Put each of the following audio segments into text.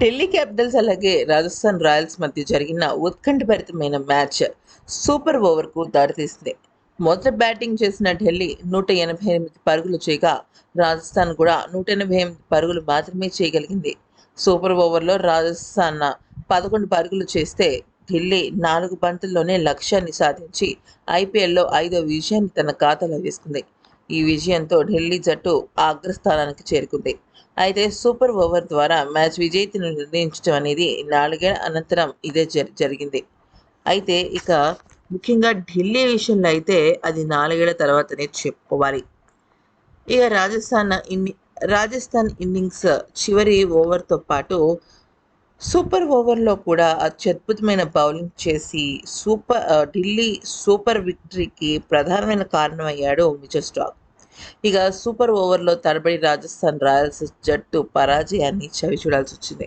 Delhi Capitals అలాగే Rajasthan Royals మధ్య జరిగిన ఉత్కంఠభరితమైన మ్యాచ్ సూపర్ ఓవర్కు దారితీసింది. మొదట బ్యాటింగ్ చేసిన ఢిల్లీ నూట ఎనభై ఎనిమిది పరుగులు చేయగా రాజస్థాన్ కూడా నూట ఎనభై ఎనిమిది పరుగులు మాత్రమే చేయగలిగింది. సూపర్ ఓవర్లో రాజస్థాన్ పదకొండు పరుగులు చేస్తే ఢిల్లీ నాలుగు బంతుల్లోనే లక్ష్యాన్ని సాధించి ఐపీఎల్లో ఐదో విజయాన్ని తన ఖాతాలో వేసుకుంది. ఈ విజయంతో ఢిల్లీ జట్టు అగ్రస్థానానికి చేరుకుంది. అయితే సూపర్ ఓవర్ ద్వారా మ్యాచ్ విజేతను నిర్ణయించడం అనేది నాలుగేళ్ళ అనంతరం ఇదే జరిగింది. అయితే ఇక ముఖ్యంగా ఢిల్లీ విషయంలో అయితే అది నాలుగేళ్ళ తర్వాతనే చెప్పుకోవాలి. ఇక రాజస్థాన్ ఇన్ని రాజస్థాన్ ఇన్నింగ్స్ చివరి ఓవర్తో పాటు సూపర్ ఓవర్లో కూడా అత్యద్భుతమైన బౌలింగ్ చేసి సూపర్ ఢిల్లీ సూపర్ విక్టరీకి ప్రధానమైన కారణమయ్యాడు మిచర్ స్టాక్. ఇక సూపర్ ఓవర్లో తరబడి రాజస్థాన్ రాయల్స్ జట్టు పరాజయాన్ని చవి చూడాల్సి వచ్చింది.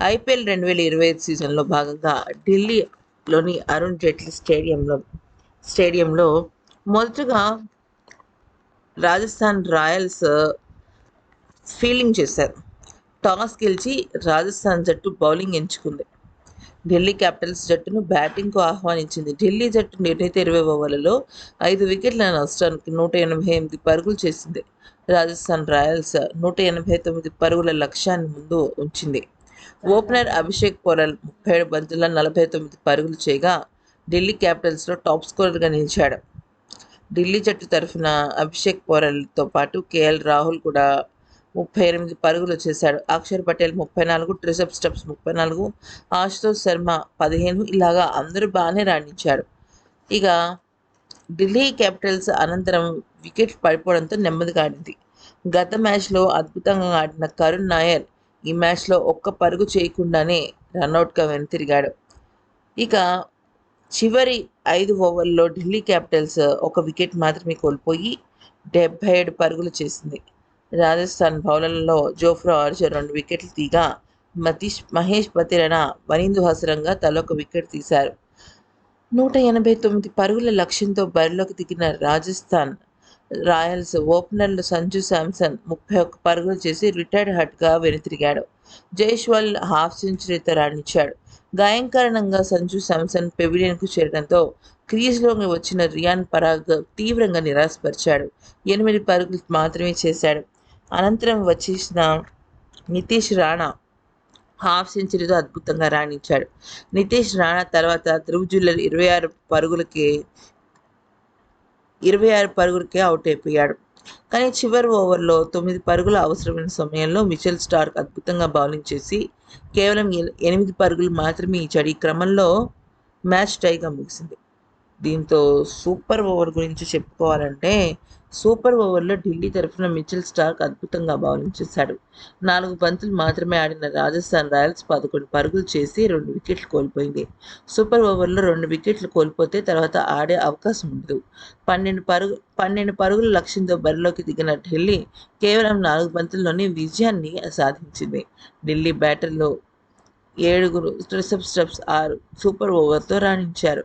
ఐపీఎల్ రెండు వేల ఇరవై ఐదు సీజన్లో భాగంగా ఢిల్లీలోని అరుణ్ జైట్లీ స్టేడియంలో స్టేడియంలో మొదటగా రాజస్థాన్ రాయల్స్ ఫీల్డింగ్ చేశారు. టాస్ గెలిచి రాజస్థాన్ జట్టు బౌలింగ్ ఎంచుకుంది. ఢిల్లీ క్యాపిటల్స్ జట్టును బ్యాటింగ్కు ఆహ్వానించింది. ఢిల్లీ జట్టు నిర్ణీత ఇరవై ఓవర్లలో ఐదు వికెట్ల నష్టానికి నూట ఎనభై ఎనిమిది పరుగులు చేసింది. రాజస్థాన్ రాయల్స్ నూట ఎనభై తొమ్మిది పరుగుల లక్ష్యాన్ని ముందు ఉంచింది. ఓపెనర్ అభిషేక్ పోరల్ ముప్పై ఏడు బంతుల నలభై తొమ్మిది పరుగులు చేయగా ఢిల్లీ క్యాపిటల్స్లో టాప్ స్కోరర్గా నిలిచాడు. ఢిల్లీ జట్టు తరఫున అభిషేక్ పోరల్తో పాటు కేఎల్ రాహుల్ కూడా ముప్పై ఎనిమిది పరుగులు చేశాడు. అక్షర్ పటేల్ ముప్పై నాలుగు ట్రిసప్ స్టెప్స్ ముప్పై నాలుగు ఆశుతోష్ శర్మ పదిహేను ఇలాగా అందరూ బాగానే రాణించారు ఇక ఢిల్లీ క్యాపిటల్స్ అనంతరం వికెట్ పడిపోవడంతో నెమ్మదిగా ఆడింది. గత మ్యాచ్లో అద్భుతంగా ఆడిన కరుణ్ నాయర్ ఈ మ్యాచ్లో ఒక్క పరుగు చేయకుండానే రన్అట్గా వెనుతిరిగాడు ఇక చివరి ఐదు ఓవర్లో ఢిల్లీ క్యాపిటల్స్ ఒక వికెట్ మాత్రమే కోల్పోయి డెబ్బై ఏడు పరుగులు చేసింది. రాజస్థాన్ బౌలర్లలో జోఫ్రా ఆర్చర్ రెండు వికెట్లు తీగా మతీష్ మహేష్ పతిరణ వనీందు హసరంగా తలొక వికెట్ తీశారు. నూట ఎనభై తొమ్మిది పరుగుల లక్ష్యంతో బరిలోకి దిగిన రాజస్థాన్ రాయల్స్ ఓపెనర్లు సంజు శాంసన్ ముప్పై ఒక్క పరుగులు చేసి రిటైర్డ్ హట్గా వెనుతిరిగాడు. జైష్వాల్ హాఫ్ సెంచరీతో రాణించాడు గాయం కారణంగా సంజు శాంసన్ పెవిలియన్కు చేరడంతో క్రీజ్లోకి వచ్చిన రియాన్ పరాగ్ తీవ్రంగా నిరాశపరిచాడు. ఎనిమిది పరుగులు మాత్రమే చేశాడు. అనంతరం వచ్చేసిన నితీష్ రాణా హాఫ్ సెంచరీతో అద్భుతంగా రాణించాడు. నితీష్ రాణా తర్వాత ధ్రువ్ జుల్లర్ ఇరవై ఆరు పరుగులకి ఇరవై ఆరు పరుగులకే అవుట్ అయిపోయాడు. కానీ చివరి ఓవర్లో తొమ్మిది పరుగులు అవసరమైన సమయంలో మిచెల్ స్టార్క్ అద్భుతంగా బౌలింగ్ చేసి కేవలం ఎనిమిది పరుగులు మాత్రమే ఇచ్చాడు. ఈ క్రమంలో మ్యాచ్ టైగా ముగిసింది. దీంతో సూపర్ ఓవర్ గురించి చెప్పుకోవాలంటే సూపర్ ఓవర్లో ఢిల్లీ తరఫున మిచెల్ స్టార్క్ అద్భుతంగా బౌలింగ్ చేశాడు. నాలుగు బంతులు మాత్రమే ఆడిన రాజస్థాన్ రాయల్స్ పదకొండు పరుగులు చేసి రెండు వికెట్లు కోల్పోయింది. సూపర్ ఓవర్లో రెండు వికెట్లు కోల్పోతే తర్వాత ఆడే అవకాశం ఉండదు. పన్నెండు పరుగు పన్నెండు పరుగుల లక్ష్యంతో బరిలోకి దిగిన ఢిల్లీ కేవలం నాలుగు బంతుల్లోనే విజయాన్ని సాధించింది. ఢిల్లీ బ్యాటర్లో ఏడుగురు రిసెప్ స్టెప్స్ ఆరు సూపర్ ఓవర్తో రాణించారు.